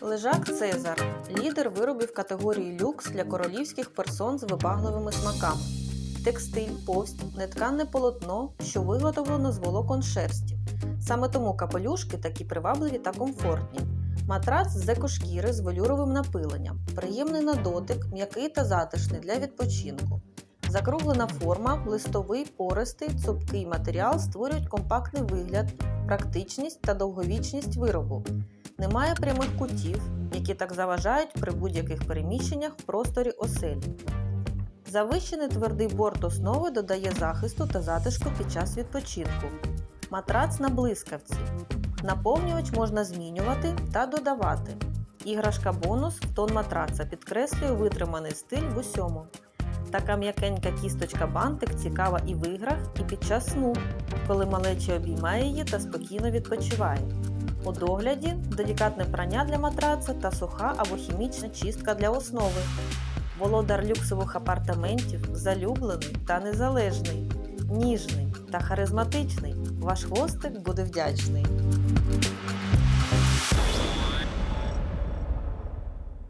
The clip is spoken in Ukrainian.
Лежак Цезар лідер виробів категорії люкс для королівських персон з вибагливими смаками. Текстиль, повсть, нетканне полотно, що виготовлено з волокон шерсті. Саме тому капелюшки такі привабливі та комфортні. Матрац з екошкіри з велюровим напиленням, приємний на дотик, м'який та затишний для відпочинку. Закруглена форма, листовий, пористий, цупкий матеріал створюють компактний вигляд, практичність та довговічність виробу. Немає прямих кутів, які так заважають при будь-яких переміщеннях в просторі оселі. Завищений твердий борт основи додає захисту та затишку під час відпочинку. Матрац на блискавці. Наповнювач можна змінювати та додавати. Іграшка бонус в тон матраца підкреслює витриманий стиль в усьому. Така м'якенька кісточка бантик цікава і в іграх, і під час сну, коли малечі обіймає її та спокійно відпочиває. У догляді делікатне прання для матраца та суха або хімічна чистка для основи. Володар люксових апартаментів, залюблений та незалежний, ніжний та харизматичний. Ваш хвостик буде вдячний.